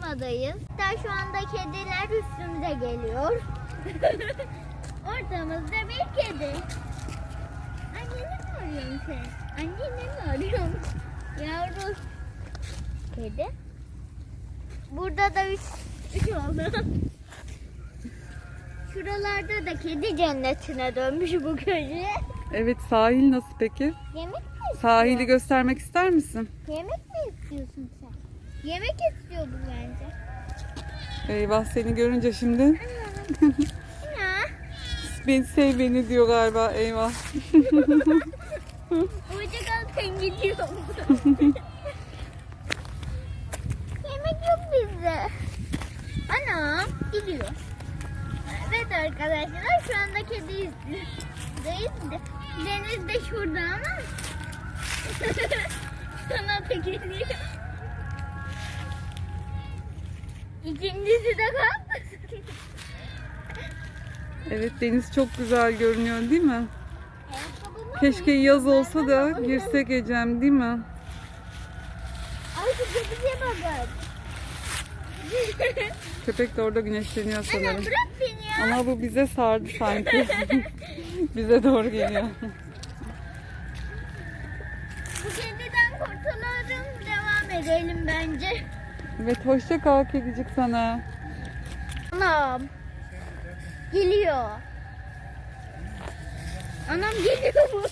kaldırmadayız. Hatta şu anda kediler üstümüze geliyor. Ortamızda bir kedi. Anneni mi arıyorsun sen? Anneni mi arıyorsun? Yavru. Kedi. Burada da üç, üç oldu. Şuralarda da kedi cennetine dönmüş bu köşe. Evet sahil nasıl peki? Yemek mi istiyor? Sahili göstermek ister misin? Yemek mi istiyorsun sen? Yemek istiyor bu bence. Eyvah seni görünce şimdi beni sev beni diyor galiba eyvah. Hoşçakal sen gidiyor. Yemek yok bizde. Ana gidiyor. Evet arkadaşlar şu anda kedi izliyoruz. De- Deniz de şurada ama. Sana da geliyor. İkincisi de kalmasın. Evet deniz çok güzel görünüyor değil mi? Keşke yaz olsa da girsek Ecem değil mi? Ay şu kediye bakın. Köpek de orada güneşleniyor Ana sanırım. bırak beni ya. Ama bu bize sardı sanki. bize doğru geliyor. Bu kediden kurtulalım. Devam edelim bence. Evet hoşça kal kedicik sana. Anam. Geliyor. Anam geliyor mu?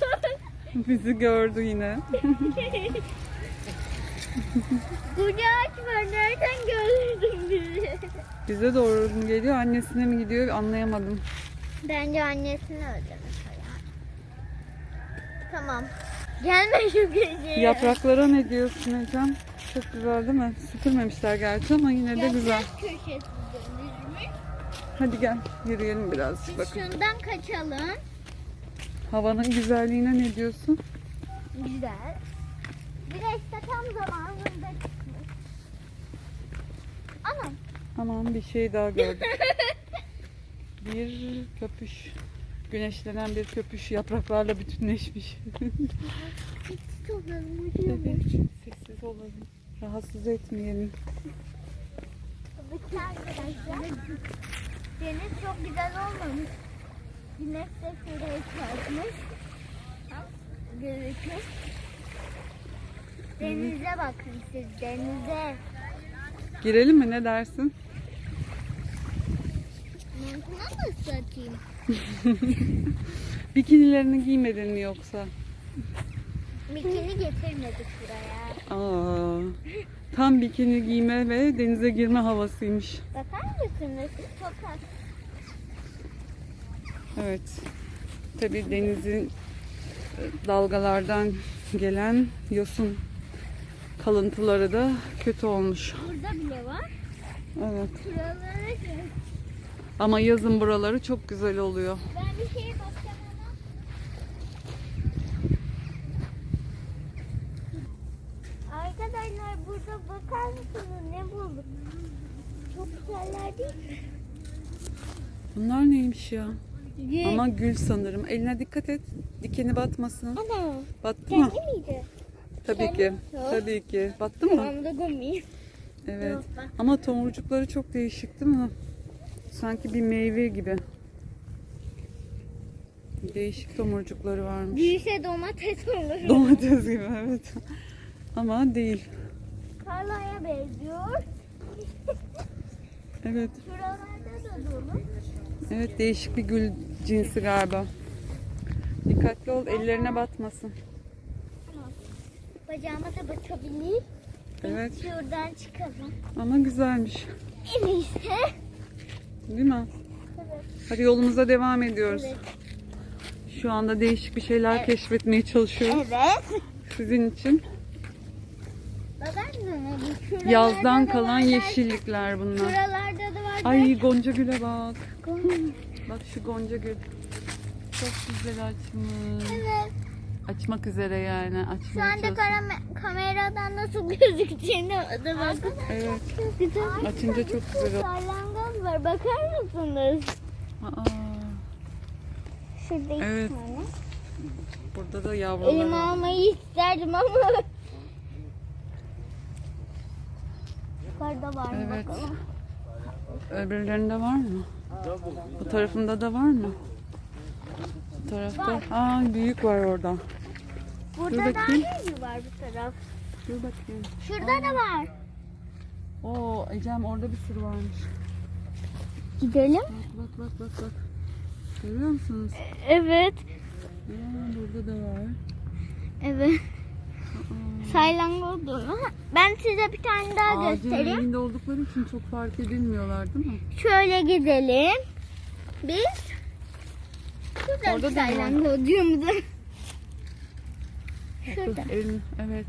Bizi gördü yine. Kucağı açma. Nereden gördün bizi? Bize doğru geliyor annesine mi gidiyor anlayamadım. Bence annesini öldürmüş o ya. Tamam. Gelme şu köşeye. Yapraklara ne diyorsun Ecem? Çok güzel değil mi? Süpürmemişler gerçi ama yine de güzel. Köşesi dönülmüş. Hadi gel yürüyelim birazcık Biz bakın. şundan kaçalım. Havanın güzelliğine ne diyorsun? Güzel. Güneş de tam zamanında çıkmış. Anam. Aman bir şey daha gördüm. Bir köpüş. Güneşlenen bir köpüş yapraklarla bütünleşmiş. Sessiz olalım. evet, sessiz olalım. Rahatsız etmeyelim. Bakın arkadaşlar. Deniz çok güzel olmamış. Güneş de şuraya çarpmış. Gözükür. Denize bakın siz denize. Girelim mi ne dersin? Montuna mı satayım? Bikinilerini giymedin mi yoksa? Bikini getirmedik buraya. Aa, tam bikini giyme ve denize girme havasıymış. Bakar mısınız? Çok az. Evet. Tabii denizin dalgalardan gelen yosun kalıntıları da kötü olmuş. Burada bile var. Evet. Şuralara. Ama yazın buraları çok güzel oluyor. Ben bir şeye bakacağım ama. Arkadaşlar burada bakar mısınız ne bulduk? Çok güzeller değil mi? Bunlar neymiş ya? Gül. Ama gül sanırım. Eline dikkat et. Dikeni batmasın. Ana. Battı mı? Kendi miydi? Tabii ki. Kendi. Tabii ki. Battı mı? Tamam da. Evet. Yok, bak. Ama tomurcukları çok değişik değil mi? Sanki bir meyve gibi. Değişik tomurcukları varmış. Büyüse domates olur. Domates gibi evet. Ama değil. Tarlaya benziyor. Evet. Şuralarda da dolu. Evet değişik bir gül cinsi galiba. Dikkatli ol ellerine batmasın. Bacağıma da batabilir. Evet Şuradan çıkalım. ama güzelmiş. En iyisi. Değil mi? Evet. Hadi yolumuza devam ediyoruz. Evet. Şu anda değişik bir şeyler Evet. keşfetmeye çalışıyoruz. Evet. Sizin için yazdan da kalan yeşillikler bunlar. Şuralarda da var. Ay Gonca Gül'e bak. Bak şu Gonca Gül. Çok güzel açmış. Evet. Açmak üzere yani. Şu Açmaya anda çalışıyor. kara- kameradan nasıl gözüktüğünü da bakın. Evet. Çok güzel. Açınca çok güzel oldu. Salyangoz var. Bakar mısınız? Aa, Şurada Evet. burada da yavrular Elime var. almayı isterdim ama Yukarıda var mı Evet. bakalım. Öbürlerinde var mı? Bu tarafında da var mı? Bu tarafta. Aa büyük var orada. Burada daha bakayım. ne var bu taraf? Dur bakayım. Şurada da var. Oo Ecem orada bir sürü varmış. Gidelim. Bak bak bak bak bak. Görüyor musunuz? Evet. Aa, burada da var. Evet. Saylangoz dolu. Ben size bir tane daha Ağacın göstereyim. renginde oldukları için çok fark edilmiyorlar değil mi? Şöyle gidelim. Biz şurada Orada bir saylangozcuğumuzu. Şurada. Elin, evet.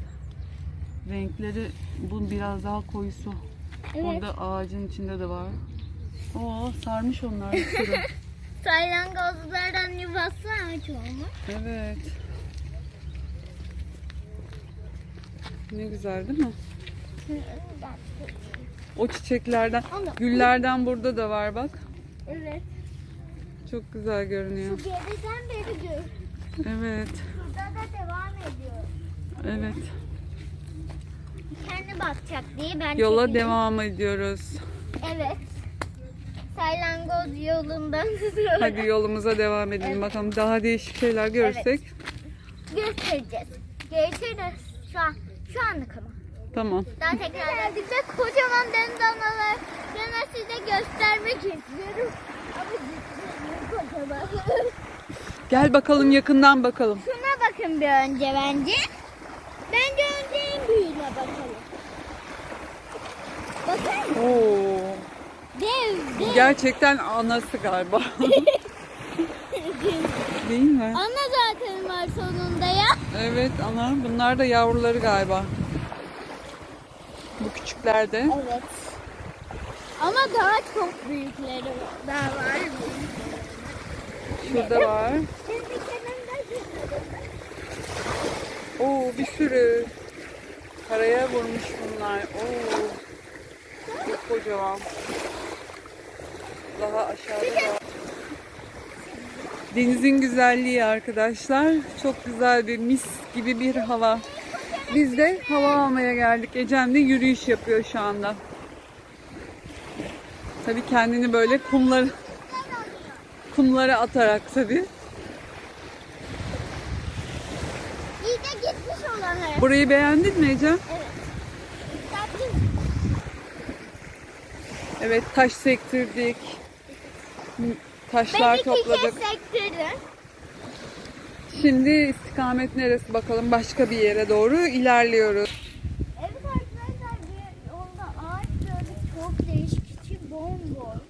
Renkleri bu biraz daha koyusu. Evet. Orada ağacın içinde de var. Oo sarmış onlar bir sürü. Saylangozlardan yuvası ağaç olmuş. evet. Ne güzel değil mi? O çiçeklerden, güllerden burada da var bak. Evet. Çok güzel Şu görünüyor. geriden beri gör. Evet, Burada da devam ediyor. evet. Kendi bakacak diye ben Yola çekeceğim. devam ediyoruz. Evet. Saylangoz yolundan Hadi yolumuza devam edelim bakalım. Daha değişik şeyler görürsek. göstereceğiz. Görüşürüz. Şu an. Şu anlık ama. Tamam. Daha tekrar ve kocaman deniz analarını size göstermek istiyorum. Ama kocaman. Gel bakalım yakından bakalım. Şuna bakın bir önce bence. Bence önce en büyüğüne bakalım. Bakın Oo. dev dev. Gerçekten anası galiba. Değil mi? Ana zaten var sonunda ya. Evet ana. Bunlar da yavruları galiba. Bu küçükler de. Evet. Ama daha çok büyükleri var. Daha var mı? Şurada var. Oo bir sürü. Karaya vurmuş bunlar. Oo. Çok kocaman. Daha aşağıda da. Denizin güzelliği arkadaşlar. Çok güzel bir mis gibi bir hava. Biz de hava almaya geldik. Ecem de yürüyüş yapıyor şu anda. Tabii kendini böyle kumlar kumlara atarak tabii. İyi de gitmiş olanlar. Burayı beğendin mi Ecem? Evet. Evet taş sektirdik. Taşlar Ben topladık. Şimdi istikamet neresi bakalım başka bir yere doğru ilerliyoruz. Evet arkadaşlar bir yolda ağaç gördük. Çok değişik. içi bomboş.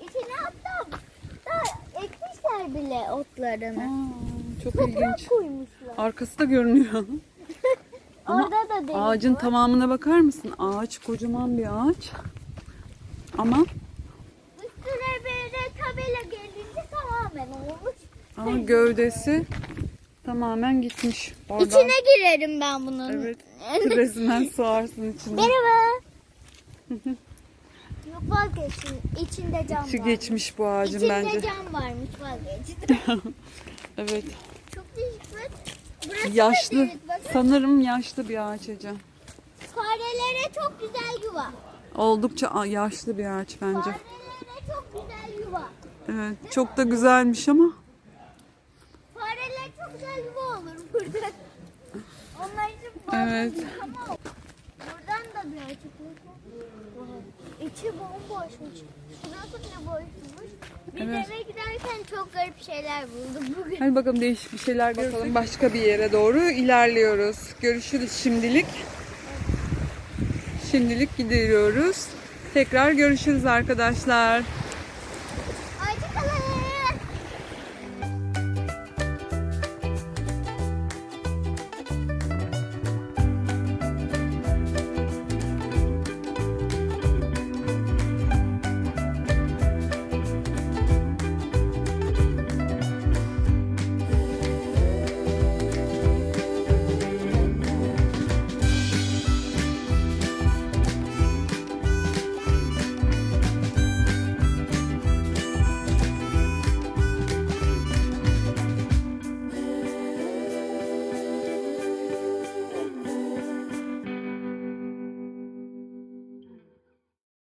İçine hatta da ekmişler bile otlarını. Aa, çok Toprak ilginç. koymuşlar. Arkası da görünüyor. Ama Orada da deniz Ağacın var. tamamına bakar mısın? Ağaç kocaman bir ağaç. Ama Üstüne böyle tabela gelince tamamen olmuş. Ama gövdesi tamamen gitmiş. Oradan. İçine girerim ben bunun. Evet. Resmen sığarsın içine. Merhaba. Yok vazgeçin. İçinde cam İçi geçmiş bu ağacın İçinde bence. cam varmış vazgeçin. Evet. Çok değişik bak. Burası da Yaşlı. büyük bakın. Sanırım yaşlı bir ağaç Ecem. Farelere çok güzel yuva. Oldukça yaşlı bir ağaç bence. Farelere çok güzel yuva. Evet. Çok da güzelmiş ama. Güzel yuva olur burada. Onlar için Evet. Ama buradan da bir açıklık var. İçi bomboşmuş. Şurası bile boşmuş. Biz Evet. eve giderken çok garip şeyler bulduk bugün. Hadi bakalım değişik bir şeyler bakalım. Başka bir yere doğru ilerliyoruz. Görüşürüz şimdilik. Şimdilik gidiyoruz. Tekrar görüşürüz arkadaşlar.